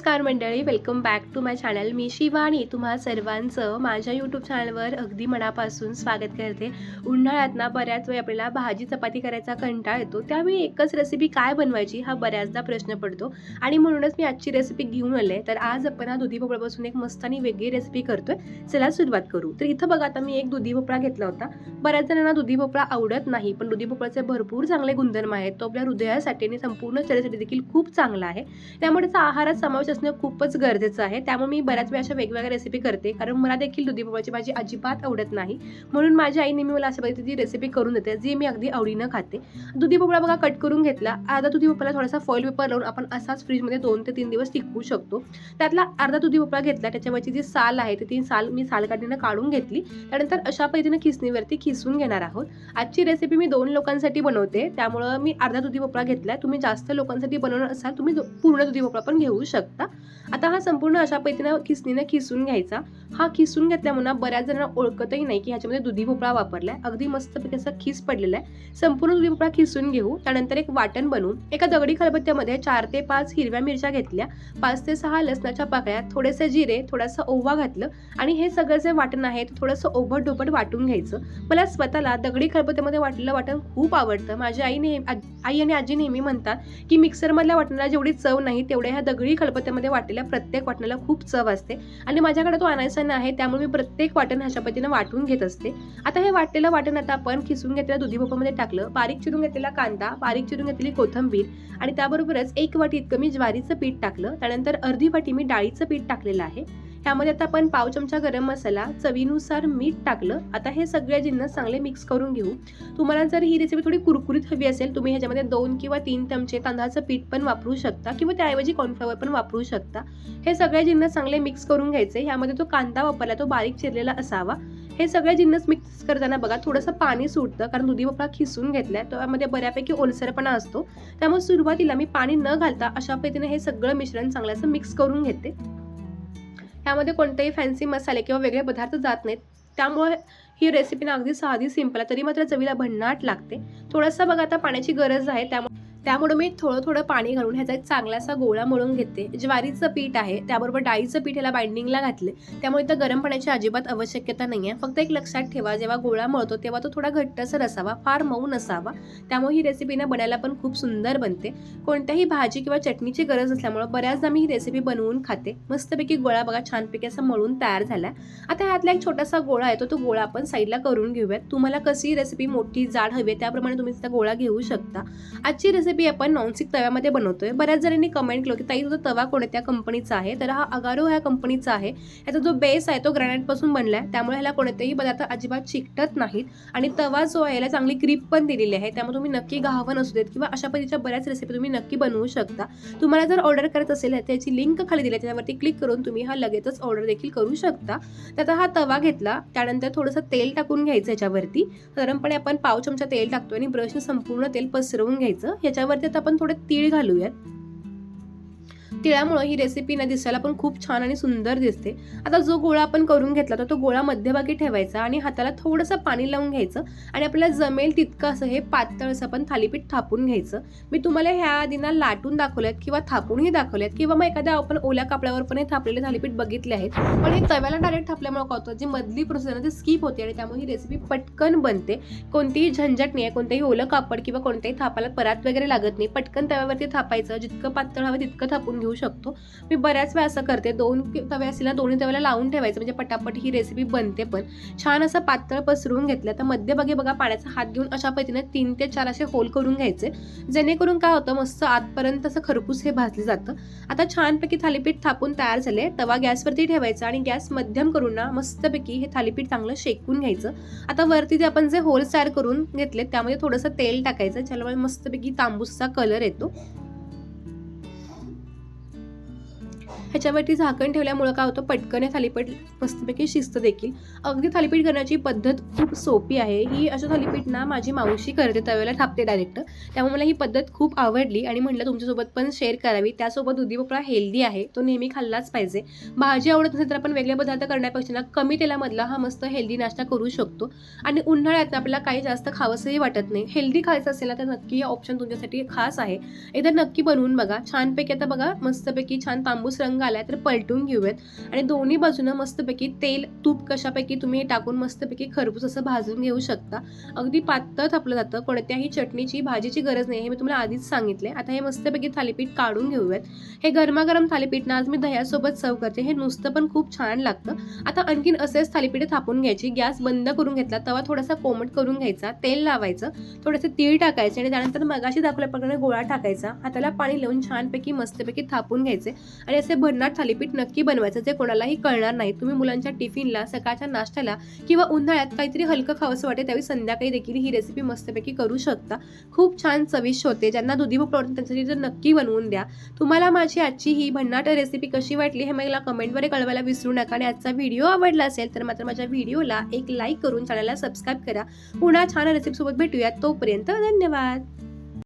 नमस्कार मंडळी welcome back to my channel मी शिवानी तुम्हा सर्वांचं माझ्या यूट्यूब चॅनलवर अगदी मनापासून स्वागत करते. उन्हाळ्यात ना बऱ्याच वेळी आपल्याला भाजी चपाती करायचा कंटाळ येतो. त्यावेळी एकच रेसिपी काय बनवायची हा बऱ्याचदा प्रश्न पडतो. आणि म्हणूनच मी आजची रेसिपी घेऊन आले तर आज आपण हा दुधी भोपळापासून एक मस्त आणि वेगळी रेसिपी करतोय. चला सुरुवात करू. तर इथं बघा आता मी एक दुधी भोपळा घेतला होता. बऱ्याच जणांना दुधी भोपळा आवडत नाही पण दुधी भोपळ्याचे भरपूर चांगले गुणधर्म आहेत. तो आपल्या हृदयासाठी आणि संपूर्ण शरीरासाठी देखील खूप चांगला आहे. त्यामुळे त्याचा आहारात समावेश असणं खूपच गरजेचं आहे. त्यामुळे मी बऱ्याच वेळा अशा वेगवेगळ्या रेसिपी करते. कारण मला देखील दुधी भोपळ्याची भाजी अजिबात आवडत नाही. म्हणून माझी आई नेहमी मला अशा पद्धतीची रेसिपी करून देते जी मी अगदी आवडीनं खाते. दुधी भोपळा बघा कट करून घेतला. अर्धा दुधी भोपळा थोडासा फॉईल पेपर लावून आपण असाच फ्रीजमध्ये दोन ते तीन दिवस टिकवू शकतो. त्यातला अर्धा दुधी भोपळा घेतला. त्याच्यावरची जी साल आहे ती ती साल मी साल काढणीनं काढून घेतली. त्यानंतर अशा पद्धतीनं खिसणीवरती खिसून घेणार आहोत. आजची रेसिपी मी दोन लोकांसाठी बनवते. त्यामुळं मी अर्धा दुधी भोपळा घेतला तुम्ही जास्त लोकांसाठी बनवणार असाल तुम्ही पूर्ण दुधी भोपळा पण घेऊ शकता. आता हा संपूर्ण अशा पद्धतीनं खिसणीनं खिसून घ्यायचा. हा खिसून घेतल्यामुळे बऱ्याच जणांना ओळखतही नाही की ह्याच्यामध्ये दुधी भोपळा वापरलाय. अगदी मस्तपैकी असा खिस पडलेला आहे. संपूर्ण दुधी भोपळा खिसून घेऊ. त्यानंतर एक वाटण बनवून एका दगडी खलबत्त्यामध्ये चार ते पाच हिरव्या मिरच्या घेतल्या. पाच ते सहा लसणाच्या पाकळ्या थोडेसे जिरे थोडासा ओवा घातलं आणि हे सगळं जे वाटण आहे ते थोडंसं ओभट ढोबट वाटून घ्यायचं. मला स्वतःला दगडी खलबत्त्यामध्ये वाटलेलं वाटण खूप आवडतं. माझी आई नेहमी आई आणि आजी नेहमी म्हणतात की मिक्सरमधल्या वाटणाला जेवढी चव नाही तेवढ्या ह्या दगडी त्यामध्ये वाटलेल्या प्रत्येक वाटणाला खूप चव असते. आणि माझ्याकडे तो आणायचा आहे त्यामुळे मी प्रत्येक वाटण अशा पद्धतीनं वाटून घेत असते. आता हे वाटलेलं वाटण आता आपण खिसून घेतलेल्या दुधी भोपामध्ये टाकलं बारीक चिरून घेतलेला कांदा बारीक चिरून घेतलेली कोथंबीर आणि त्याबरोबरच एक वाटी इतकं मी ज्वारीचं पीठ टाकलं. त्यानंतर अर्धी वाटी मी डाळीचं पीठ टाकलेलं आहे. त्यामध्ये आता आपण पाव चमचा गरम मसाला चवीनुसार मीठ टाकलं. आता हे सगळे जिन्नस चांगले मिक्स करून घेऊ. तुम्हाला जर ही रेसिपी थोडी कुरकुरीत हवी असेल तुम्ही ह्याच्यामध्ये दोन किंवा तीन चमचे तांदळाचं पीठ पण वापरू शकता किंवा त्याऐवजी कॉर्नफ्लॉवर पण वापरू शकता. हे सगळे जिन्नस चांगले मिक्स करून घ्यायचे. ह्यामध्ये तो कांदा वापरला तो बारीक चिरलेला असावा. हे सगळे जिन्नस मिक्स करताना बघा थोडंसं पाणी सुटतं कारण दुधी भोपळा खिसून घेतलाय. त्यामध्ये बऱ्यापैकी ओलसरपणा असतो. त्यामुळे सुरुवातीला मी पाणी न घालता अशा पद्धतीने हे सगळं मिश्रण चांगल्याचं असं मिक्स करून घेते. त्यामध्ये कोणतेही फॅन्सी मसाले किंवा वेगळे पदार्थ जात नाहीत. त्यामुळे ही रेसिपी ना अगदी साधी सिंपल आहे. तरी मात्र चवीला भन्नाट लागते. थोडंसं बघा आता पाण्याची गरज आहे त्यामुळे त्यामुळे मी थोडं थोडं पाणी घालून ह्याचा एक चांगलासा गोळा मळून घेते. ज्वारीचं पीठ आहे त्याबरोबर डाळीचं पीठ ह्याला बाइंडिंगला घातले त्यामुळे इथं गरम पाण्याची अजिबात आवश्यकता नाही आहे फक्त एक लक्षात ठेवा जेव्हा गोळा मळतो तेव्हा तो थोडा घट्टसर असावा फार मऊ नसावा. त्यामुळे ही रेसिपी ना बनायला पण खूप सुंदर बनते. कोणत्याही भाजी किंवा चटणीची गरज असल्यामुळे बऱ्याचदा मी ही रेसिपी बनवून खाते. मस्तपैकी गोळा बघा छानपैकी असा मळून तयार झाला आता ह्यातला एक छोटासा गोळा येतो तो गोळा आपण साईडला करून घेऊयात. तुम्हाला कशी रेसिपी मोठी जाड हवी आहे त्याप्रमाणे तुम्ही त्याचा गोळा घेऊ शकता. आजची रेसिपी आपण नॉनस्टिक तव्यामध्ये बनवतो आहे बऱ्याच जणांनी कमेंट केलं की ताई तुझा तवा कोणत्या कंपनीचा आहे. तर हा अगारो ह्या कंपनीचा आहे. याचा जो बेस आहे तो ग्रॅनाईटपासून बनला आहे. त्यामुळे ह्याला कोणतेही पदार्थ अजिबात चिकटत नाहीत. आणि तवा जो आहे याला चांगली ग्रीप पण दिलेली आहे. त्यामुळे तुम्ही नक्की घावन असू देत किंवा अशा पद्धतीच्या बऱ्याच रेसिपी तुम्ही नक्की बनवू शकता. तुम्हाला जर ऑर्डर करत असेल तर त्याची लिंक खाली दिली आहे, त्याच्यावरती क्लिक करून तुम्ही हा लगेचच ऑर्डर देखील करू शकता. तर आता हा तवा घेतला. त्यानंतर थोडंसं तेल टाकून घ्यायचं याच्यावरती साधारणपणे आपण पाव चमचा तेल टाकतो आणि ब्रशने संपूर्ण तेल पसरवून घ्यायचं. त्यावरती आता आपण थोडे तीळ घालूयात. तिळामुळं ही रेसिपी ना दिसायला पण खूप छान आणि सुंदर दिसते. आता जो गोळा आपण करून घेतला तर तो गोळा मध्यभागी ठेवायचा आणि हाताला थोडंसं पाणी लावून घ्यायचं आणि आपल्याला जमेल तितकं असं हे पातळ असं आपण थालीपीठ थापून घ्यायचं. मी तुम्हाला ह्या आधी ना लाटून दाखवल्यात किंवा थापूनही दाखवल्यात किंवा मग एखाद्या आपण ओल्या कापडावर पण हे थापलेले थालीपीठ बघितले आहेत. पण हे तव्याला डायरेक्ट थापल्यामुळे काय होतं जी मधली प्रोसेस आहे ती स्किप होते आणि त्यामुळे ही रेसिपी पटकन बनते. कोणतीही झंझट नाही आहे कोणतेही ओलं कापड किंवा कोणत्याही थापाला परात वगैरे लागत नाही. पटकन तव्यावरती थापायचं जितकं पातळ हवं तितकं थापून घेऊ शकतो. मी बऱ्याच वेळा असं करते. दोन तवे असतील ना दोन्ही तव्याला लावून ठेवायचं. म्हणजे पटापट ही रेसिपी बनते पण. छान असं पातळ पसरवून घेतलं तर मध्यभागी बघा पाण्याचा हात घेऊन अशा पद्धतीने तीन ते चार असे होल करून घ्यायचे. जेणेकरून काय होतं मस्त आतपर्यंत असं खरपूस हे भाजलं जातं. आता छानपैकी थालीपीठ थापून तयार झाले. तवा गॅसवरती ठेवायचा आणि गॅस मध्यम करून ना मस्तपैकी हे थालीपीठ चांगलं शेकून घ्यायचं. आता वरती ते आपण जे होल्स तयार करून घेतले त्यामध्ये थोडंसं तेल टाकायचं. ज्यामुळे मस्तपैकी तांबूसचा कलर येतो. ह्याच्यावरती झाकण ठेवल्यामुळं काय होतं? पटकन हे थालीपीठ मस्तपैकी शिस्त देखील. अगदी थालीपीठ करण्याची पद्धत खूप सोपी आहे. ही अशा थालीपीठ ना माझी मावशी करते तव्याला थापते डायरेक्ट त्यामुळे मला ही पद्धत खूप आवडली आणि म्हटलं तुमच्यासोबत पण शेअर करावी. त्यासोबत दुधी भोपळा हेल्दी आहे. तो नेहमी खाल्लाच पाहिजे. भाजी आवडत नसेल तर आपण वेगळे पदार्थ करण्यापेक्षा ना कमी तेलामधला हा मस्त हेल्दी नाश्ता करू शकतो. आणि उन्हाळ्यात आपल्याला काही जास्त खावंसंही वाटत नाही. हेल्दी खायचं असेल ना तर नक्की ऑप्शन तुमच्यासाठी खास आहे. एकदा नक्की बनवून बघा. छानपैकी आता बघा मस्तपैकी छान तांबूस रंग आलाय तर पलटून घेऊयात. आणि दोन्ही बाजूनं मस्तपैकी तेल तूप कशापैकी तुम्ही हे टाकून मस्तपैकी खरपूस असं भाजून घेऊ शकता. अगदी पातळ थापलं जातं. कोणत्याही चटणीची भाजीची गरज नाही. हे मी तुम्हाला आधीच सांगितले. आता हे मस्तपैकी थालीपीठ काढून घेऊयात. हे गरमागरम थालीपीठ ना आज मी दह्यासोबत सर्व करते. हे नुसतं पण खूप छान लागतं. आता आणखीन असेच थालीपीठ थापून घ्यायची. गॅस बंद करून घेतला तवा थोडासा कोमट करून घ्यायचा. तेल लावायचं. थोडेसे तीळ टाकायचे आणि त्यानंतर मगाशी दाखवल्याप्रमाणे गोळा टाकायचा. हाताला पाणी लावून छानपैकी मस्तपैकी थापून घ्यायचे. आणि असे भन्नाट थालीपीठ नक्की बनवायचं जे कोणालाही कळणार नाही. तुम्ही मुलांच्या टिफिनला सकाळच्या नाश्त्याला किंवा उन्हाळ्यात काहीतरी हलकं खावंसं वाटेल त्यावेळी संध्याकाळी देखील ही रेसिपी मस्तपैकी करू शकता. खूप छान चविष्ट होते. ज्यांना दुधी भोपळा आवडतो त्यांच्यासाठी तर नक्की बनवून द्या. तुम्हाला माझी आजची ही भन्नाट रेसिपी कशी वाटली हे मला कमेंटवर कळवायला विसरू नका. आणि आजचा व्हिडिओ आवडला असेल तर मात्र माझ्या व्हिडिओला एक लाईक करून चॅनलला सबस्क्राईब करा. पुन्हा छान रेसिपीसोबत भेटूया तोपर्यंत धन्यवाद.